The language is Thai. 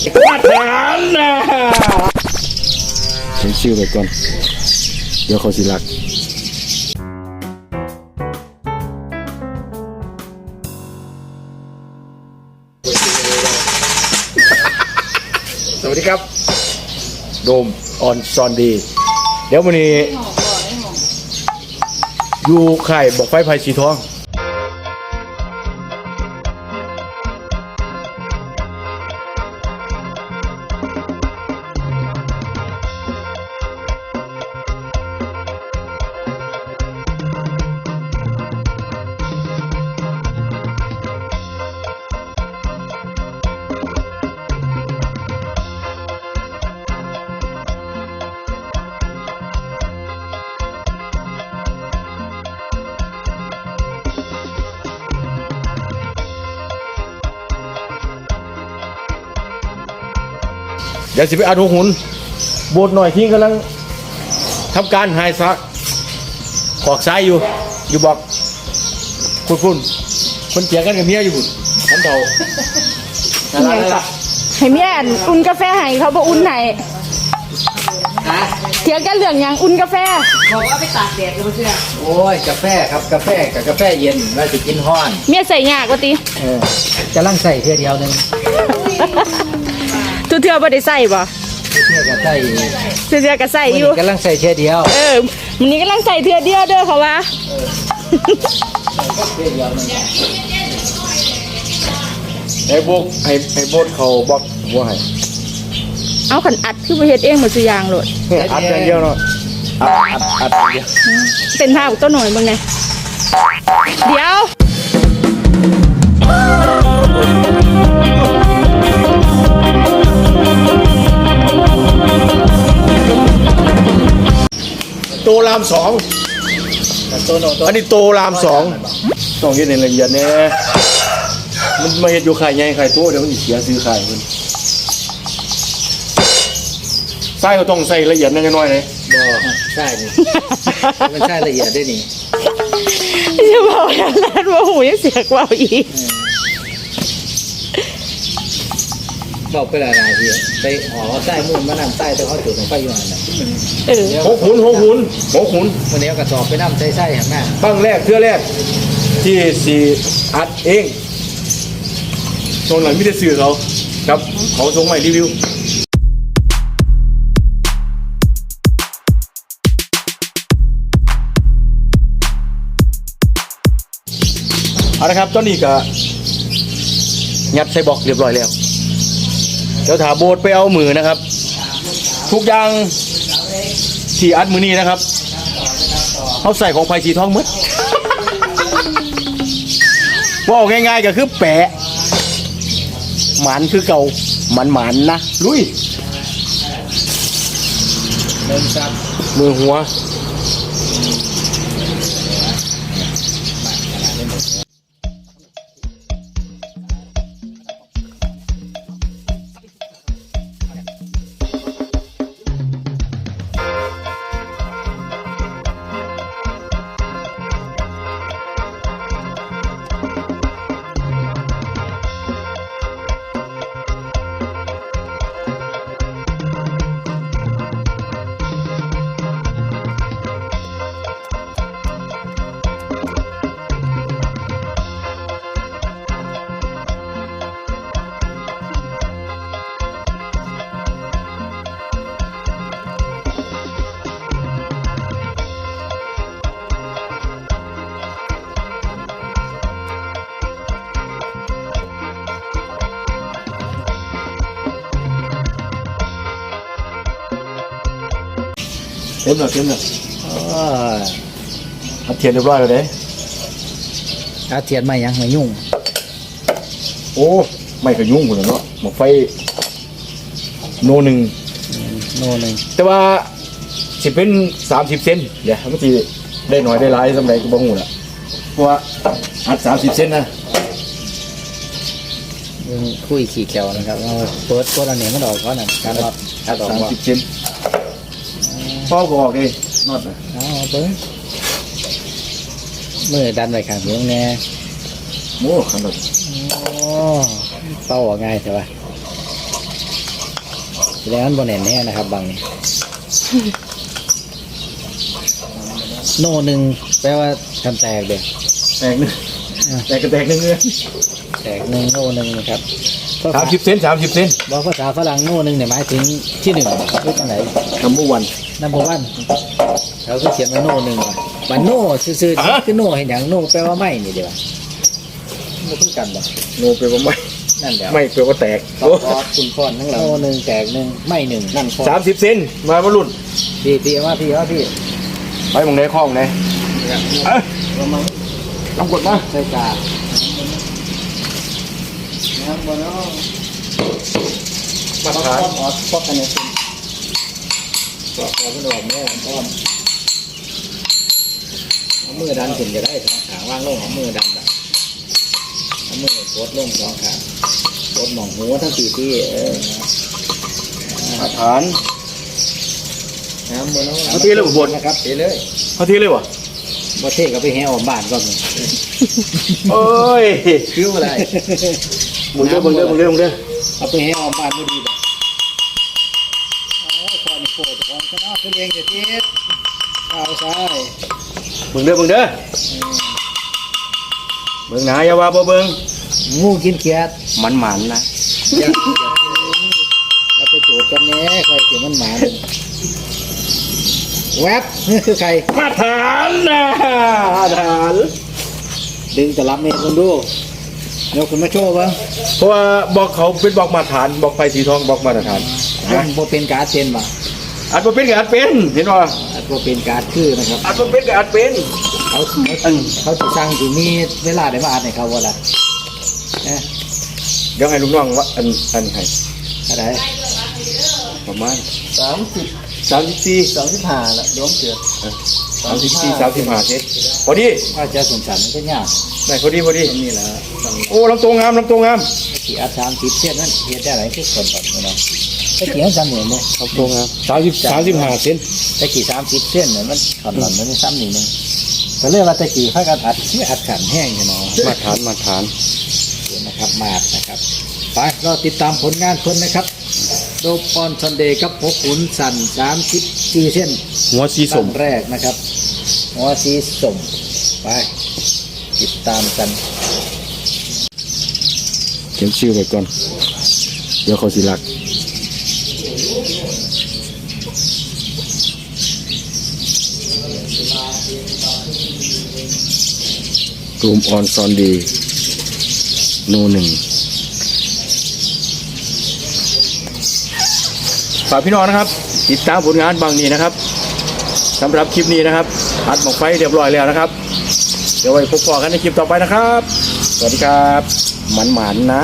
เขียนชื่อไปก่อน เดี๋ยวเขาสิรักสวัสดีครับ โดมออนซอนดี เดี๋ยววันนี้ อยู่ค่ายบอกไฟไผ่สีทอง ดี๋ยวสิไปอัดหัวหุนโบดหน่อยที่กำลังทำการหายซักขอกซ้ายอยู่ อยู่บอกคุณคุณคนเถียงกันกับเมียอยู่คุณทำเท่านั่นล่ะนั่นล่ะให้เมียอันอุ่นกาแฟให้เขาบ่อุ่นให้เถียงกันเรื่องหยังอุ่นกาแฟบอกว่าไปตากแดดเลยเพื่อนโอ้ยกาแฟครับกาแฟกับกาแฟเย็นเราจะกินห้อน เมียใส่ยากว่าติเออกำลังใส่เทียเดียวหนึง ทุกเทื่อบ่ได้ใส่บ่เทียกับใส่ทุกเทื่อก็ใส่อยู่ กำลังใส่เทียเดียวเออมันนี้กำลังใส่เทื่อเดียวเด้อเขาว่าเทียเดียวหนึงไอ้โบกไอ้ไอ้โบดเขาบอกว่าให้เอาขันอัดคือบ่เฮ็ดเองหมดสุอย่างโลดเนี่ยอัดอย่างเดียวเนาะอัดอัดอัดอย่างเดียวเป็นท่าของต้นหน่อยเบิ่งแหน่เดี๋ยว รามสองโตโนโตอันนี้โตรามสองต้องเฮ็ดในละเอียดแน่มันมาเฮ็ดอยู่ไข่ใหญ่ไข่โตเดี๋ยวมันสิเสียซื้อไข่เพิ่นไส้ก็ต้องใส่ละเอียดน้อยๆเลยบ่ใช่นี่มันใช่ละเอียดด้วยนี่จะบอกอย่างนั้นว่าหูยังเสียกว่าอีก บอกไปหลายๆทีไปอ๋อใต้มุ่นมานำใต้แต่เขาจุดของไฟอยู่นั่นน่ะเออหกขุนหกขุนหกขุนวันนี้เอากระสอบไปนำใส่ใส่ข้างหน้าตั้งแรกเทื่อแรก ที่สีอัดเองตรงหลังไม่ได้สื่อเขาครับเขาส่งมาให้รีวิวเอาละครับตอนนี้ก็ยัดใส่บล็อกเรียบร้อยแล้ว เดี๋ยวถาโบดไปเอามือนะครับ ทุกอย่างที่อัดมือนี้นะครับเขาใส่ของไผ่สีทองหมดว่าเอาง่ายๆก็คือแปะหมันคือเก่าหมันหมันๆนะลุยเริ่มซับมือหัว ต็มแล้วเต็มแล้วอ้าอัดเทียนเรียบร้อยแล้วเด้อาเทียนมายังมายุ่งโอ้ไม่กระยุ่งหมดแล้วเนาะหมกไฟโนหนึ่งโน่นหนึ่งแต่ว่าสิเป็นสามสิบเซนเดี๋ยวมันจะได้หน่อยได้หลายสำหรับกูบ่หูละเพราะว่าอัดสามสิบเซนนะยังคุยขี่แขวนะครับเอาเปิดตัวอันนี้มันออกก่อนน่ะการออกอัอัดดออกสามว่าสิบเซน พ่อก็ออกเองนอดนะเอาเบิ้งมือดันไปข้างเสียงแน่โอ้ขนาดโอ้เป้าออกง่ายใช่ปะแสดงว่าบนแน่นแน่นะครับ บางนี่ โน่หนึ่งแปลว่าทำแตกเด็แตกหนึงแตกกระแตกหนึงเลยแตกหนึ่งโน่หนึ่งนะครับภา สามษาสิบเซนสามสิบเซนบอกภาษาฝรั่งโน่หนึ่งเนี่ยหมายถึงที่หนึ่งหรือตรงไหนนัมเบอร์วันนัมเบอร์วันเขาก็เขียนว่าโน่หนึ่งว่ะบันโน่ซื่ออะๆคือโน่เห็นอย่างโน่แปลว่าไม่นี่เดียวมันคือกันบ่โนเปลว่าไม่นั่นแหละไม่เปลว่าแตกตอดคุณฟอนทั้งเราโน่หนึ่งแตกหนึ่งไม่หนึ่งนั่นฟอนสามสิบเซนมาบรรลุนพี่พี่ว่าพี่ว่าพี่ไปหมองไหนข้องไหนเอ้ยประมาณลองกดมาใส่กา น้ำบนน้องมาพตรฐานอดพอกกันเนี่ยคุณพอพอคุณออกแม่ต้อมเอามือดันขึ้นจะได้สองขาว่างลงเอามือดันแบบเอามือกดลงสองขากดหมองหัวทั้งสี่ที่เออมาตรฐานน้ำบนน้องเอาที่เลยบ่บนนะครับเทเลยเขาทีเลยวะบ่เทก็ไปแห่ออมบ้านก่อนโอ้ยคิ้วอะไร หมุนเด้อหมุนเด้อหมุนเด้อหมุนเด้อเอาไปให้ออมบ้านไม่ดีแบบโอ้ยคอนี่โปรดความชนะเป็นเองเดี๋ยวทีเอาใช่หมุนเด้อหมุนเด้อเบิ่งหนาอย่าว่าบ่เบิ่งงูกินเขียดมันหมันนะอย่าเราไปจูดกันแน่ใครเสียมันหมาแวบนี่คือใครมาตรฐานนะมาตรฐานดึงตะลับเมฆคนดู เดี๋ยวคุณมาโชว์บ้างเพราะว่าบอกเขาเป็นบอกมาตรฐานบอกไฟสีทองบอกมาตรฐานอันโบเป็นการ์ดเจนบ่อัดบ่เป็นกับอัดเป็นเห็นป่ะอันโบเป็นการ์ดคือนะครับอัดบ่เป็นกับอัดเป็นเขาเขาเขาจะสร้างที่มีเวลาได้มาอ่านให้เขาว่าละเอ๊ะเดี๋ยวให้ลูกน้องว่าอันอันให้อะไรประมาณสามสิบสามสิบสี่สามสิบห้าละย้อมเสือสามสิบสี่สามสิบห้าเซนพอดีถ้าจะสงสารมันก็ยาก ได้พอดีพอดี นี่แหละตอนโอ้ลำตัวงามลำตัวงามที่อาสามสิบเส้นนั้นเฮ็ดได้หลายทุกคนแบบนี้เนาะตะกี้มันซ้ำเหมือนไหมลำตัวงามสามสิบสามสิบห้าเซนตะกี้สามสิบเส้นเนี่ยมันขำหล่อนมันไม่ซ้ำนี่นึงก็เรียกว่าตะกี้พากันอัดที่อัดขันแห้งใช่ไหมมาตรฐานมาตรฐานนะครับมาดนะครับไปเราติดตามผลงานคนนะครับโดปอนซันเดย์กับพกขุนสันสามสิบสี่เส้นหัวสีสตั้มงแรกนะครับ หัวสีสมไป ตามกันเขียนชื่อไว้ก่อน เดี๋ยวเขาสิรักรูมออนซอนดีโนหนึ่งฝากพี่น้องนะครับ ติดตามผลงานบางนี้นะครับสำหรับคลิปนี้นะครับอัดหมอกไฟเรียบร้อยแล้วนะครับ เดี๋ยวไว้พบกันในคลิปต่อไปนะครับ สวัสดีครับ หมันๆนะ